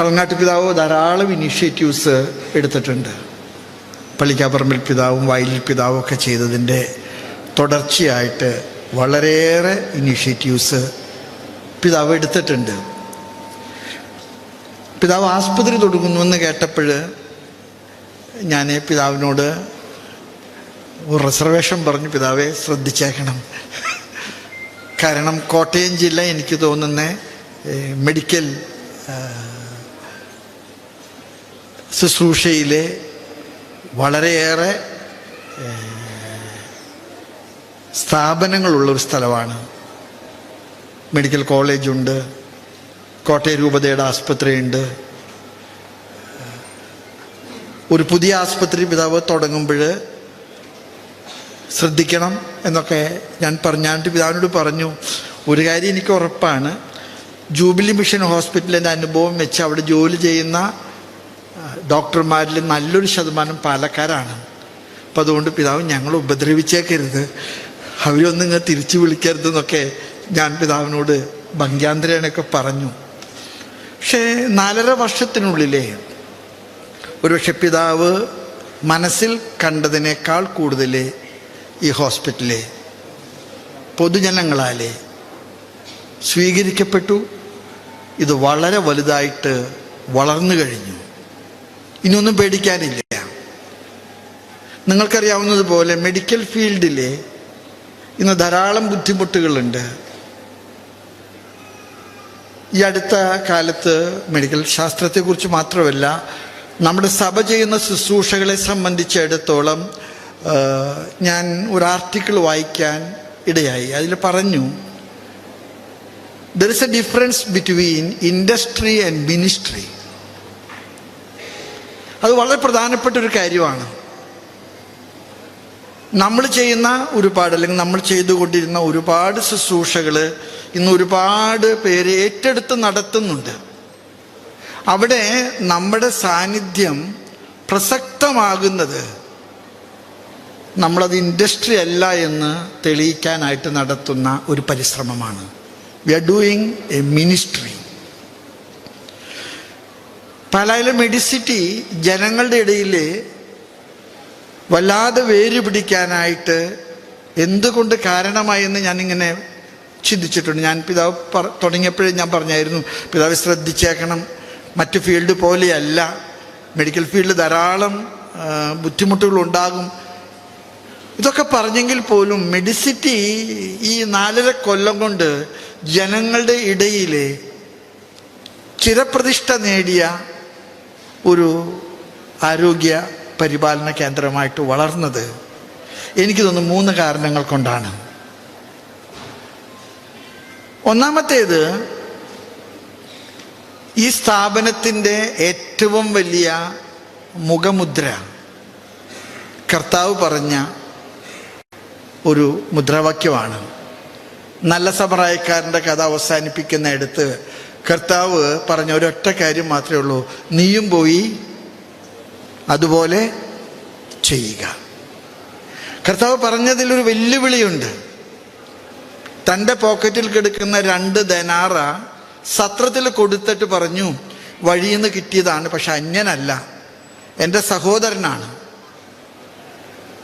കളങ്ങാട്ട് പിതാവ് ധാരാളം ഇനീഷ്യേറ്റീവ്സ് എടുത്തിട്ടുണ്ട്. പള്ളിക്കാപ്പറമ്പിൽ പിതാവും വയലിൽ പിതാവും ഒക്കെ ചെയ്തതിന്റെ തുടർച്ചയായിട്ട് വളരെയേറെ ഇനീഷ്യേറ്റീവ്സ് പിതാവ് എടുത്തിട്ടുണ്ട്. പിതാവ് ആസ്പത്രി തുടങ്ങുന്നുവെന്ന് കേട്ടപ്പോൾ ഞാൻ പിതാവിനോട് ഒരു റിസർവേഷൻ പറഞ്ഞു പിതാവെ ശ്രദ്ധിച്ചേക്കണം. കാരണം കോട്ടയം ജില്ല എനിക്ക് തോന്നുന്ന മെഡിക്കൽ ശുശ്രൂഷയിലെ വളരെയേറെ സ്ഥാപനങ്ങളുള്ള ഒരു സ്ഥലമാണ്. മെഡിക്കൽ കോളേജുണ്ട് കോട്ടയം രൂപതയുടെ ആസ്പത്രിയുണ്ട് ഒരു പുതിയ ആസ്പത്രി പിതാവ് തുടങ്ങുമ്പോൾ ശ്രദ്ധിക്കണം എന്നൊക്കെ ഞാൻ പറഞ്ഞാണ്ട് പിതാവിനോട് പറഞ്ഞു. ഒരു കാര്യം എനിക്ക് ഉറപ്പാണ് ജൂബിലി മിഷൻ ഹോസ്പിറ്റലിന്റെ അനുഭവം വെച്ച് അവിടെ ജോലി ചെയ്യുന്ന ഡോക്ടർമാരിൽ നല്ലൊരു ശതമാനം പാലക്കാരാണ്. അപ്പം അതുകൊണ്ട് പിതാവ് ഞങ്ങൾ ഉപദ്രവിച്ചേക്കരുത്. അവരൊന്നും ഇങ്ങനെ തിരിച്ചു വിളിക്കരുതെന്നൊക്കെ ഞാൻ പിതാവിനോട് ഭംഗ്യാന്തരേണൊക്കെ പറഞ്ഞു. പക്ഷേ നാലര വർഷത്തിനുള്ളിലേ ഒരുപക്ഷെ പിതാവ് മനസ്സിൽ കണ്ടതിനേക്കാൾ കൂടുതൽ ഈ ഹോസ്പിറ്റലിലെ പൊതുജനങ്ങളാലെ സ്വീകരിക്കപ്പെട്ടു. ഇത് വളരെ വലുതായിട്ട് വളർന്നു കഴിഞ്ഞു. ഇനിയൊന്നും പേടിക്കാനില്ല. നിങ്ങൾക്കറിയാവുന്നതുപോലെ മെഡിക്കൽ ഫീൽഡിൽ ഇന്ന് ധാരാളം ബുദ്ധിമുട്ടുകളുണ്ട്. ഈ അടുത്ത കാലത്ത് മെഡിക്കൽ ശാസ്ത്രത്തെക്കുറിച്ച് മാത്രമല്ല നമ്മുടെ സഭ ചെയ്യുന്ന ശുശ്രൂഷകളെ സംബന്ധിച്ചിടത്തോളം ഞാൻ ഒരു ആർട്ടിക്കിൾ വായിക്കാൻ ഇടയായി. അതിൽ പറഞ്ഞു there is a difference between industry and ministry അത് വളരെ പ്രധാനപ്പെട്ട ഒരു കാര്യമാണ്. നമ്മൾ ചെയ്യുന്ന ഒരുപാട് അല്ലെങ്കിൽ നമ്മൾ ചെയ്തുകൊണ്ടിരുന്ന ഒരുപാട് ശുശ്രൂഷകൾ ഇന്ന് ഒരുപാട് പേര് ഏറ്റെടുത്ത് നടത്തുന്നുണ്ട്. അവിടെ നമ്മുടെ സാന്നിധ്യം പ്രസക്തമാകുന്നത് നമ്മളത് ഇൻഡസ്ട്രി അല്ല എന്ന് തെളിയിക്കാനായിട്ട് നടത്തുന്ന ഒരു പരിശ്രമമാണ്. We are doing a ministry പാലായിലെ മെഡിസിറ്റി ജനങ്ങളുടെ ഇടയിൽ വല്ലാതെ വേര് പിടിക്കാനായിട്ട് എന്തുകൊണ്ട് കാരണമായെന്ന് ഞാനിങ്ങനെ ചിന്തിച്ചിട്ടുണ്ട്. ഞാൻ പിതാവ് പറ തുടങ്ങിയപ്പോഴേ ഞാൻ പറഞ്ഞായിരുന്നു പിതാവ് ശ്രദ്ധിച്ചേക്കണം. മറ്റു ഫീൽഡ് പോലെയല്ല. മെഡിക്കൽ ഫീൽഡ് ധാരാളം ബുദ്ധിമുട്ടുകൾ ഉണ്ടാകും ഇതൊക്കെ പറഞ്ഞെങ്കിൽ പോലും മെഡിസിറ്റി ഈ നാലര കൊല്ലം കൊണ്ട് ജനങ്ങളുടെ ഇടയിൽ ചിരപ്രതിഷ്ഠ നേടിയ ഒരു ആരോഗ്യ പരിപാലന കേന്ദ്രമായിട്ട് വളർന്നത് എനിക്ക് തോന്നുന്നു മൂന്ന് കാരണങ്ങൾ കൊണ്ടാണ്. ഒന്നാമത്തേത് ഈ സ്ഥാപനത്തിന്റെ ഏറ്റവും വലിയ മുഖമുദ്ര കർത്താവ് പറഞ്ഞ ഒരു മുദ്രാവാക്യമാണ്. നല്ല സമറായക്കാരന്റെ കഥ അവസാനിപ്പിക്കുന്ന ഇടത്ത് കർത്താവ് പറഞ്ഞ ഒരൊറ്റ കാര്യം മാത്രമേ ഉള്ളൂ. നീയും പോയി അതുപോലെ ചെയ്യുക. കർത്താവ് പറഞ്ഞതിലൊരു വെല്ലുവിളിയുണ്ട്. തന്റെ പോക്കറ്റിൽ കിടക്കുന്ന രണ്ട് ധനാറ സത്രത്തിൽ കൊടുത്തിട്ട് പറഞ്ഞു വഴിയിൽ നിന്ന് കിട്ടിയതാണ് പക്ഷെ അന്യനല്ല. എന്റെ സഹോദരനാണ്.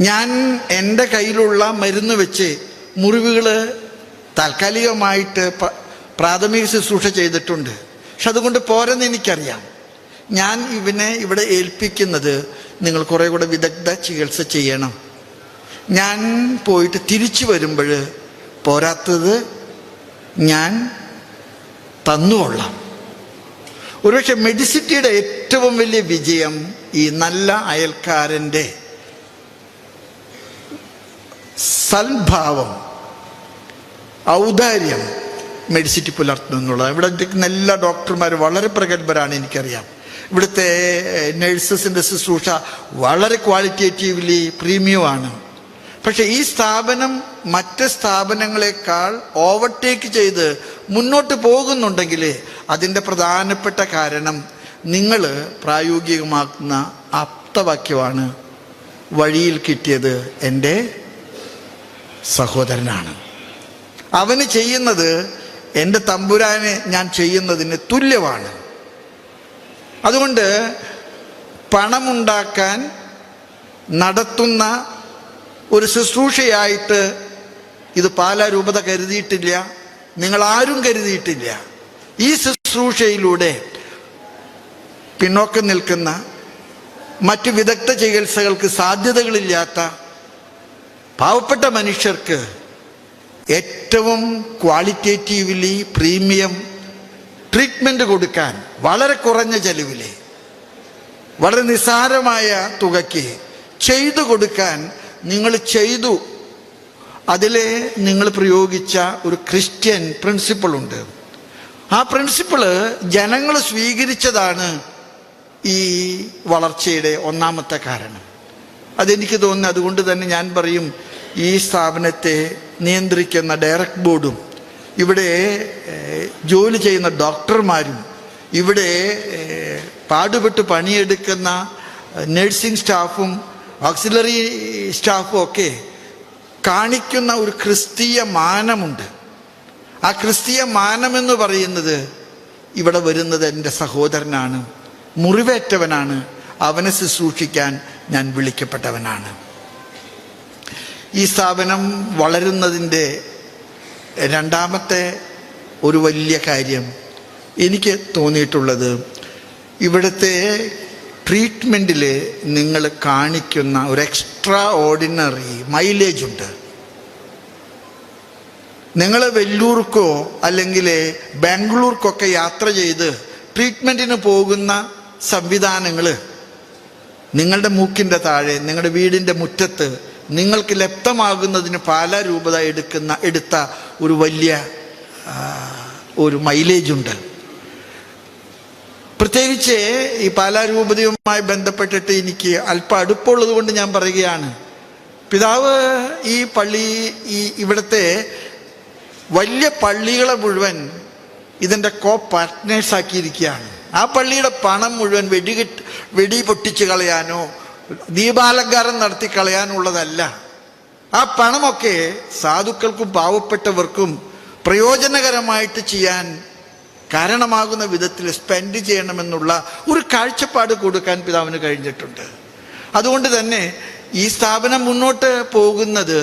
ഞാൻ എന്റെ കയ്യിലുള്ള മരുന്ന് വെച്ച് മുറിവുകൾ താൽക്കാലികമായിട്ട് പ്രാഥമിക ശുശ്രൂഷ ചെയ്തിട്ടുണ്ട്. പക്ഷെ അതുകൊണ്ട് പോരെന്ന് എനിക്കറിയാം. ഞാൻ ഇവനെ ഇവിടെ ഏൽപ്പിക്കുന്നത് നിങ്ങൾ കുറേ കൂടെ വിദഗ്ധ ചികിത്സ ചെയ്യണം. ഞാൻ പോയിട്ട് തിരിച്ചു വരുമ്പോൾ പോരാത്തത് ഞാൻ തന്നുകൊള്ളാം. ഒരുപക്ഷെ മെഡിസിറ്റിയുടെ ഏറ്റവും വലിയ വിജയം ഈ നല്ല അയൽക്കാരന്റെ സൽഭാവം ഔദാര്യം മെഡിസിറ്റി പുലർത്തുന്നു എന്നുള്ളത്. ഇവിടെ എല്ലാ ഡോക്ടർമാരും വളരെ പ്രഗത്ഭരാണ് എനിക്കറിയാം. ഇവിടുത്തെ നഴ്സസിന്റെ ശുശ്രൂഷ വളരെ ക്വാളിറ്റേറ്റീവ്ലി പ്രീമിയം ആണ് പക്ഷെ ഈ സ്ഥാപനം മറ്റ് സ്ഥാപനങ്ങളെക്കാൾ ഓവർടേക്ക് ചെയ്ത് മുന്നോട്ട് പോകുന്നുണ്ടെങ്കിൽ അതിന്റെ പ്രധാനപ്പെട്ട കാരണം നിങ്ങൾ പ്രായോഗികമാക്കുന്ന ആപ്തവാക്യമാണ് വഴിയിൽ കിട്ടിയത് എന്റെ സഹോദരനാണ്. അവന് ചെയ്യുന്നത് എന്റെ തമ്പുരാന് ഞാൻ ചെയ്യുന്നതിന് തുല്യമാണ്. അതുകൊണ്ട് പണമുണ്ടാക്കാൻ നടത്തുന്ന ഒരു ശുശ്രൂഷയായിട്ട് ഇത് പാലാ രൂപത കരുതിയിട്ടില്ല. നിങ്ങൾ ആരും കരുതിയിട്ടില്ല. ഈ ശുശ്രൂഷയിലൂടെ പിന്നോക്കം നിൽക്കുന്ന മറ്റു വിദഗ്ധ ചികിത്സകൾക്ക് സാധ്യതകളില്ലാത്ത പാവപ്പെട്ട മനുഷ്യർക്ക് ഏറ്റവും ക്വാളിറ്റേറ്റീവ്ലി പ്രീമിയം ട്രീറ്റ്മെന്റ് കൊടുക്കാൻ വളരെ കുറഞ്ഞ ചെലവിൽ വളരെ നിസ്സാരമായ തുകയ്ക്ക് ചെയ്തു കൊടുക്കാൻ നിങ്ങൾ ചെയ്തു. അതിൽ നിങ്ങൾ പ്രയോഗിച്ച ഒരു ക്രിസ്ത്യൻ പ്രിൻസിപ്പിളുണ്ട് ആ പ്രിൻസിപ്പിൾ ജനങ്ങൾ സ്വീകരിച്ചതാണ് ഈ വളർച്ചയുടെ ഒന്നാമത്തെ കാരണം. അതെനിക്ക് തോന്നുന്നു അതുകൊണ്ട് തന്നെ ഞാൻ പറയും ഈ സ്ഥാപനത്തെ നിയന്ത്രിക്കുന്ന ഡയറക്ട് ബോർഡും ഇവിടെ ജോലി ചെയ്യുന്ന ഡോക്ടർമാരും ഇവിടെ പാടുപെട്ട് പണിയെടുക്കുന്ന നഴ്സിംഗ് സ്റ്റാഫും ഓക്സിലറി സ്റ്റാഫും ഒക്കെ കാണിക്കുന്ന ഒരു ക്രിസ്തീയ മാനമുണ്ട്. ആ ക്രിസ്തീയ മാനമെന്ന് പറയുന്നത് ഇവിടെ വരുന്നത് എന്റെ സഹോദരനാണ് മുറിവേറ്റവനാണ് അവനെ ശുശ്രൂഷിക്കാൻ ഞാൻ വിളിക്കപ്പെട്ടവനാണ്. ഈ സ്ഥാപനം വളരുന്നതിന്റെ രണ്ടാമത്തെ ഒരു വലിയ കാര്യം എനിക്ക് തോന്നിയിട്ടുള്ളത് ഇവിടുത്തെ ട്രീറ്റ്മെന്റിൽ നിങ്ങൾ കാണിക്കുന്ന ഒരു എക്സ്ട്രാ ഓർഡിനറി മൈലേജ് ഉണ്ട്. നിങ്ങൾ വെല്ലൂർക്കോ അല്ലെങ്കിൽ ബാംഗ്ലൂർക്കൊക്കെ യാത്ര ചെയ്ത് ട്രീറ്റ്മെന്റിന് പോകുന്ന സംവിധാനങ്ങൾ നിങ്ങളുടെ മൂക്കിന്റെ താഴെ നിങ്ങളുടെ വീടിന്റെ മുറ്റത്ത് നിങ്ങൾക്ക് ലപ്തമാകുന്നതിന് പല രൂപത എടുക്കുന്ന എടുത്ത ഒരു വലിയ ഒരു മൈലേജ് ഉണ്ട്. പ്രത്യേകിച്ച് ഈ പാലാരൂപതയുമായി ബന്ധപ്പെട്ടിട്ട് എനിക്ക് അല്പം അടുപ്പമുള്ളത് കൊണ്ട് ഞാൻ പറയുകയാണ്. പിതാവ് ഈ പള്ളി ഈ ഇവിടുത്തെ വലിയ പള്ളികളെ മുഴുവൻ ഇതിന്റെ കോ പാർട്ട്നേഴ്സ് ആക്കിയിരിക്കുകയാണ്. ആ പള്ളിയുടെ പണം മുഴുവൻ വെടികെട്ട് വെടി പൊട്ടിച്ച് കളയാനോ ദീപാലങ്കാരം നടത്തി കളയാനുള്ളതല്ല. ആ പണമൊക്കെ സാധുക്കൾക്കും പാവപ്പെട്ടവർക്കും പ്രയോജനകരമായിട്ട് ചെയ്യാൻ കാരണമാകുന്ന വിധത്തിൽ സ്പെൻഡ് ചെയ്യണമെന്നുള്ള ഒരു കാഴ്ചപ്പാട് കൊടുക്കാൻ പിതാവിന് കഴിഞ്ഞിട്ടുണ്ട്. അതുകൊണ്ട് തന്നെ ഈ സ്ഥാപനം മുന്നോട്ട് പോകുന്നത്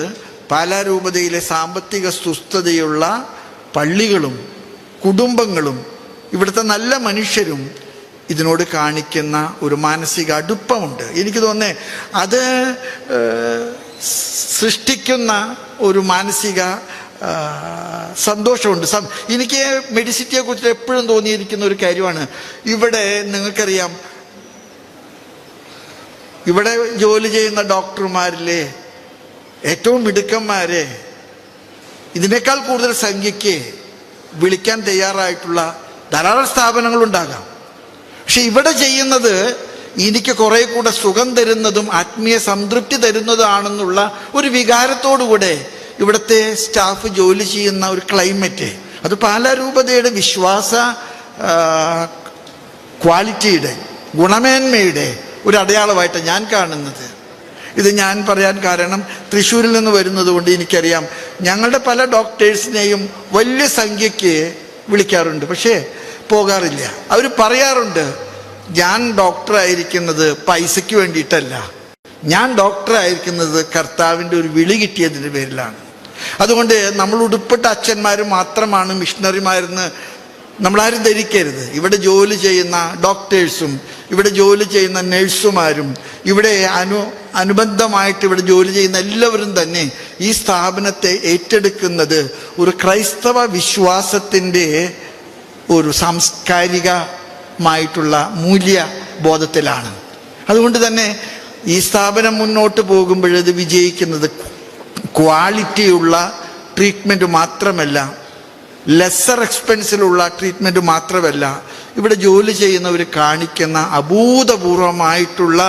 പാലാരൂപതയിലെ സാമ്പത്തിക സുസ്ഥതയുള്ള പള്ളികളും കുടുംബങ്ങളും ഇവിടുത്തെ നല്ല മനുഷ്യരും ഇതിനോട് കാണിക്കുന്ന ഒരു മാനസിക അടുപ്പമുണ്ട്. എനിക്ക് തോന്നേ അത് സൃഷ്ടിക്കുന്ന ഒരു മാനസിക സന്തോഷമുണ്ട്. എനിക്ക് മെഡിസിറ്റിയെ കുറിച്ച് എപ്പോഴും തോന്നിയിരിക്കുന്ന ഒരു കാര്യമാണ്. ഇവിടെ നിങ്ങൾക്കറിയാം ഇവിടെ ജോലി ചെയ്യുന്ന ഡോക്ടർമാരിലെ ഏറ്റവും മിടുക്കന്മാരെ ഇതിനേക്കാൾ കൂടുതൽ സംഖ്യയ്ക്ക് വിളിക്കാൻ തയ്യാറായിട്ടുള്ള ധാരാളം സ്ഥാപനങ്ങളുണ്ടാകാം. പക്ഷെ ഇവിടെ ചെയ്യുന്നത് എനിക്ക് കുറെ കൂടെ സുഖം തരുന്നതും ആത്മീയ സംതൃപ്തി തരുന്നതാണെന്നുള്ള ഒരു വികാരത്തോടുകൂടെ ഇവിടുത്തെ സ്റ്റാഫ് ജോലി ചെയ്യുന്ന ഒരു ക്ലൈമറ്റ്. അത് പാലാരൂപതയുടെ വിശ്വാസ ക്വാളിറ്റിയുടെ ഗുണമേന്മയുടെ ഒരു അടയാളമായിട്ട് ഞാൻ കാണുന്നത്. ഇത് ഞാൻ പറയാൻ കാരണം തൃശ്ശൂരിൽ നിന്ന് വരുന്നത് കൊണ്ട് എനിക്കറിയാം. ഞങ്ങളുടെ പല ഡോക്ടേഴ്സിനെയും വലിയ സംഖ്യയ്ക്ക് വിളിക്കാറുണ്ട്. പക്ഷേ പോകാറില്ല. അവർ പറയാറുണ്ട് ഞാൻ ഡോക്ടർ ആയിരിക്കുന്നത് പൈസയ്ക്ക് വേണ്ടിയിട്ടല്ല. ഞാൻ ഡോക്ടർ ആയിരിക്കുന്നത് കർത്താവിന്റെ ഒരു വിളി കിട്ടിയതിന്റെ പേരിലാണ്. അതുകൊണ്ട് നമ്മൾ ഉടുപ്പിട്ട അച്ഛന്മാർ മാത്രമാണ് മിഷണറിമാരെന്ന് നമ്മളാരും ധരിക്കരുത്. ഇവിടെ ജോലി ചെയ്യുന്ന ഡോക്ടേഴ്സും ഇവിടെ ജോലി ചെയ്യുന്ന നഴ്സുമാരും ഇവിടെ അനു അനുബന്ധമായിട്ട് ഇവിടെ ജോലി ചെയ്യുന്ന എല്ലാവരും തന്നെ ഈ സ്ഥാപനത്തെ ഏറ്റെടുക്കുന്നത് ഒരു ക്രൈസ്തവ വിശ്വാസത്തിന്റെ ഒരു സാംസ്കാരികമായിട്ടുള്ള മൂല്യ ബോധത്തിലാണ് അതുകൊണ്ട് തന്നെ ഈ സ്ഥാപനം മുന്നോട്ട് പോകുമ്പോൾ അത് വിജയിക്കുന്നത് ക്വാളിറ്റിയുള്ള ട്രീറ്റ്മെന്റ് മാത്രമല്ല ലെസ്സർ എക്സ്പെൻസിലുള്ള ട്രീറ്റ്മെന്റ് മാത്രമല്ല ഇവിടെ ജോലി ചെയ്യുന്നവർ കാണിക്കുന്ന അഭൂതപൂർവമായിട്ടുള്ള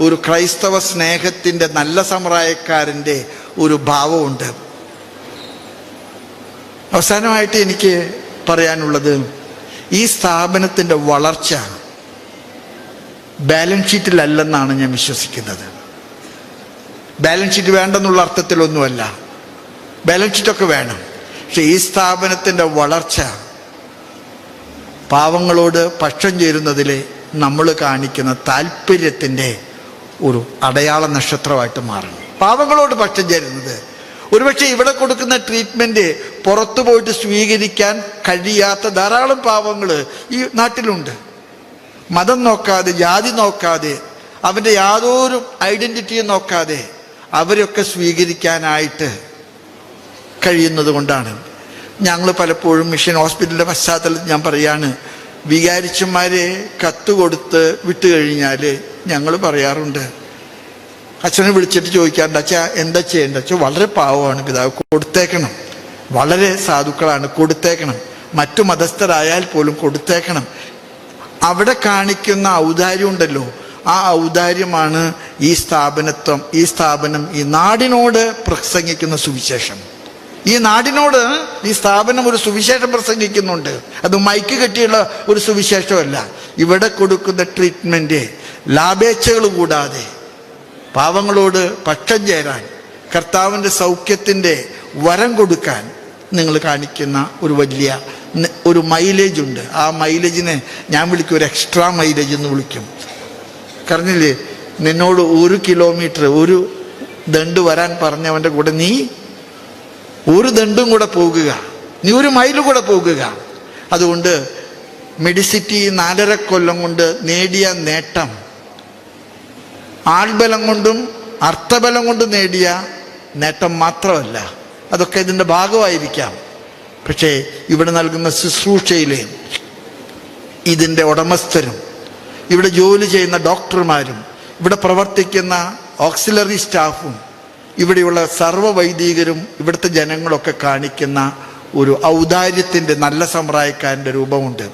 ഒരു ക്രൈസ്തവ സ്നേഹത്തിന്റെ നല്ല സമ്പ്രായക്കാരന്റെ ഒരു ഭാവമുണ്ട്. അവസാനമായിട്ട് എനിക്ക് പറയാനുള്ളത് ഈ സ്ഥാപനത്തിന്റെ വളർച്ച ബാലൻസ് ഷീറ്റിലല്ലെന്നാണ് ഞാൻ വിശ്വസിക്കുന്നത്. ബാലൻസ് ഷീറ്റ് വേണ്ടെന്നുള്ള അർത്ഥത്തിലൊന്നുമല്ല. ബാലൻസ് ഷീറ്റൊക്കെ വേണം. പക്ഷെ ഈ സ്ഥാപനത്തിന്റെ വളർച്ച പാവങ്ങളോട് പക്ഷം ചേരുന്നതിൽ നമ്മൾ കാണിക്കുന്ന താല്പര്യത്തിന്റെ ഒരു അടയാള നക്ഷത്രമായിട്ട് മാറണം പാവങ്ങളോട് പക്ഷം ചേരുന്നത്. ഒരുപക്ഷെ ഇവിടെ കൊടുക്കുന്ന ട്രീറ്റ്മെന്റ് പുറത്തു പോയിട്ട് സ്വീകരിക്കാൻ കഴിയാത്ത ധാരാളം പാവങ്ങൾ ഈ നാട്ടിലുണ്ട്. മതം നോക്കാതെ ജാതി നോക്കാതെ അവന്റെ യാതൊരു ഐഡന്റിറ്റിയും നോക്കാതെ അവരൊക്കെ സ്വീകരിക്കാനായിട്ട് കഴിയുന്നത് കൊണ്ടാണ്. ഞങ്ങൾ പലപ്പോഴും മിഷൻ ഹോസ്പിറ്റലിന്റെ പശ്ചാത്തലത്തിൽ ഞാൻ പറയാണ് വികാരിച്ചന്മാരെ കത്ത് കൊടുത്ത് വിട്ടു കഴിഞ്ഞാൽ ഞങ്ങൾ പറയാറുണ്ട്. അച്ഛനെ വിളിച്ചിട്ട് ചോദിക്കാറുണ്ട് അച്ഛാ എന്താ ചെയ്യേണ്ട അച്ഛൻ വളരെ പാവമാണ് പിതാവ് കൊടുത്തേക്കണം. വളരെ സാധുക്കളാണ്. കൊടുത്തേക്കണം. മറ്റു മതസ്ഥരായാൽ പോലും കൊടുത്തേക്കണം. അവിടെ കാണിക്കുന്ന ഔദാര്യം ഉണ്ടല്ലോ. ആ ഔദാര്യമാണ് ഈ സ്ഥാപനത്വം ഈ സ്ഥാപനം ഈ നാടിനോട് പ്രസംഗിക്കുന്ന സുവിശേഷം. ഈ നാടിനോട് ഈ സ്ഥാപനം ഒരു സുവിശേഷം പ്രസംഗിക്കുന്നുണ്ട്. അത് മൈക്ക് കെട്ടിയുള്ള ഒരു സുവിശേഷമല്ല. ഇവിടെ കൊടുക്കുന്ന ട്രീറ്റ്മെന്റ് ലാഭേച്ഛകൾ കൂടാതെ പാവങ്ങളോട് പക്ഷം ചേരാൻ കർത്താവിന്റെ സൗഖ്യത്തിന്റെ വരം കൊടുക്കാൻ നിങ്ങൾ കാണിക്കുന്ന ഒരു വലിയ ഒരു മൈലേജ് ഉണ്ട്. ആ മൈലേജിനെ ഞാൻ വിളിക്കും ഒരു എക്സ്ട്രാ മൈലേജ് എന്ന് വിളിക്കും. പറഞ്ഞില്ലേ നിന്നോട് ഒരു കിലോമീറ്റർ ഒരു ദണ്ട് വരാൻ പറഞ്ഞവന്റെ കൂടെ നീ ഒരു ദണ്ടും കൂടെ പോകുക. നീ ഒരു മൈലും കൂടെ പോകുക. അതുകൊണ്ട് മെഡിസിറ്റി നാലര കൊല്ലം കൊണ്ട് നേടിയ നേട്ടം ആൾബലം കൊണ്ടും അർത്ഥബലം കൊണ്ടും നേടിയ നേട്ടം മാത്രമല്ല. അതൊക്കെ ഇതിന്റെ ഭാഗമായിരിക്കാം. പക്ഷേ ഇവിടെ നൽകുന്ന ശുശ്രൂഷയിലെ ഇതിന്റെ ഉടമസ്ഥരും ഇവിടെ ജോലി ചെയ്യുന്ന ഡോക്ടർമാരും ഇവിടെ പ്രവർത്തിക്കുന്ന ഓക്സിലറി സ്റ്റാഫും ഇവിടെയുള്ള സർവ വൈദികരും ഇവിടുത്തെ ജനങ്ങളൊക്കെ കാണിക്കുന്ന ഒരു ഔദാര്യത്തിന്റെ നല്ല സമ്പ്രായക്കാരന്റെ രൂപമുണ്ട്.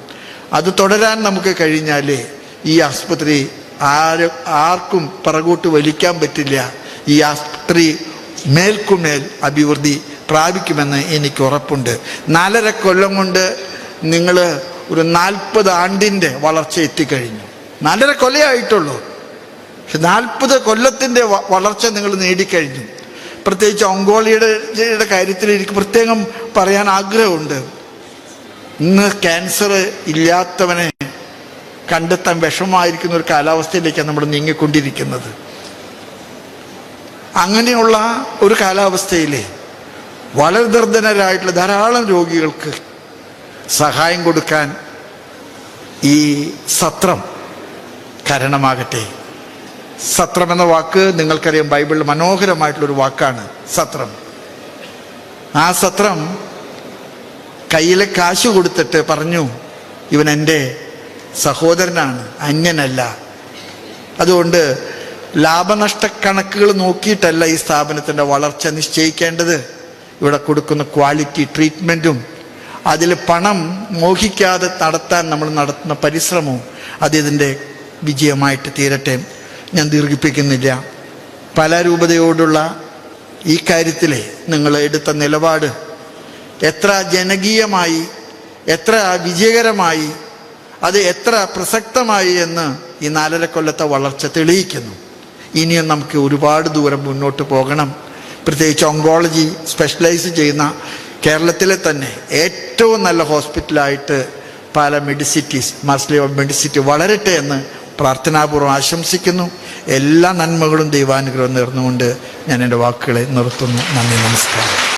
അത് തുടരാൻ നമുക്ക് കഴിഞ്ഞാലേ ഈ ആസ്പത്രി ആര് ആർക്കും പിറകോട്ട് വലിക്കാൻ പറ്റില്ല. ഈ ആസ്പത്രി മേൽക്കുമേൽ അഭിവൃദ്ധി പ്രാപിക്കുമെന്ന് എനിക്ക് ഉറപ്പുണ്ട്. നാലര കൊല്ലം കൊണ്ട് നിങ്ങൾ ഒരു നാൽപ്പത് ആണ്ടിന്റെ വളർച്ച എത്തിക്കഴിഞ്ഞു. നാലര കൊല്ലമായിട്ടുള്ളൂ പക്ഷെ നാൽപ്പത് കൊല്ലത്തിന്റെ വളർച്ച നിങ്ങൾ നേടിക്കഴിഞ്ഞു. പ്രത്യേകിച്ച് ഒങ്കോളിയുടെ യുടെ കാര്യത്തിൽ എനിക്ക് പ്രത്യേകം പറയാൻ ആഗ്രഹമുണ്ട്. ഇന്ന് ക്യാൻസർ ഇല്ലാത്തവനെ കണ്ടെത്താൻ വിഷമമായിരിക്കുന്ന ഒരു കാലാവസ്ഥയിലേക്കാണ് നമ്മൾ നീങ്ങിക്കൊണ്ടിരിക്കുന്നത്. അങ്ങനെയുള്ള ഒരു കാലാവസ്ഥയിൽ വളരെ നിർദ്ധനരായിട്ടുള്ള ധാരാളം രോഗികൾക്ക് സഹായം കൊടുക്കാൻ ഈ സത്രം കാരണമാകട്ടെ. സത്രം എന്ന വാക്ക് നിങ്ങൾക്കറിയാം ബൈബിളിൽ മനോഹരമായിട്ടുള്ളൊരു വാക്കാണ് സത്രം. ആ സത്രം കയ്യിലെ കാശ് കൊടുത്തിട്ട് പറഞ്ഞു ഇവൻ എന്റെ സഹോദരനാണ് അന്യനല്ല. അതുകൊണ്ട് ലാഭനഷ്ട കണക്കുകൾ നോക്കിയിട്ടല്ല ഈ സ്ഥാപനത്തിന്റെ വളർച്ച നിശ്ചയിക്കേണ്ടത്. ഇവിടെ കൊടുക്കുന്ന ക്വാളിറ്റി ട്രീറ്റ്മെന്റും അതിൽ പണം മോഹിക്കാതെ നടത്താൻ നമ്മൾ നടത്തുന്ന പരിശ്രമവും അത് ഇതിന്റെ വിജയമായിട്ട് തീരട്ടെ. ഞാൻ ദീർഘിപ്പിക്കുന്നില്ല. പല രൂപതയോടുള്ള ഈ കാര്യത്തിൽ നിങ്ങൾ എടുത്ത നിലപാട് എത്ര ജനകീയമായി എത്ര വിജയകരമായി അത് എത്ര പ്രസക്തമായി എന്ന് ഈ നാലര കൊല്ലത്തെ വളർച്ച തെളിയിക്കുന്നു. ഇനിയും നമുക്ക് ഒരുപാട് ദൂരം മുന്നോട്ട് പോകണം. പ്രത്യേകിച്ച് ഓങ്കോളജി സ്പെഷ്യലൈസ് ചെയ്യുന്ന കേരളത്തിലെ തന്നെ ഏറ്റവും നല്ല ഹോസ്പിറ്റലായിട്ട് പാല മെഡിസിറ്റീസ് ഓഫ് മെഡിസിറ്റി വളരട്ടെ എന്ന് പ്രാർത്ഥനാപൂർവം ആശംസിക്കുന്നു. എല്ലാ നന്മകളും ദൈവാനുഗ്രഹം നേർന്നുകൊണ്ട് ഞാൻ എന്റെ വാക്കുകളെ നിർത്തുന്നു. നന്ദി നമസ്കാരം.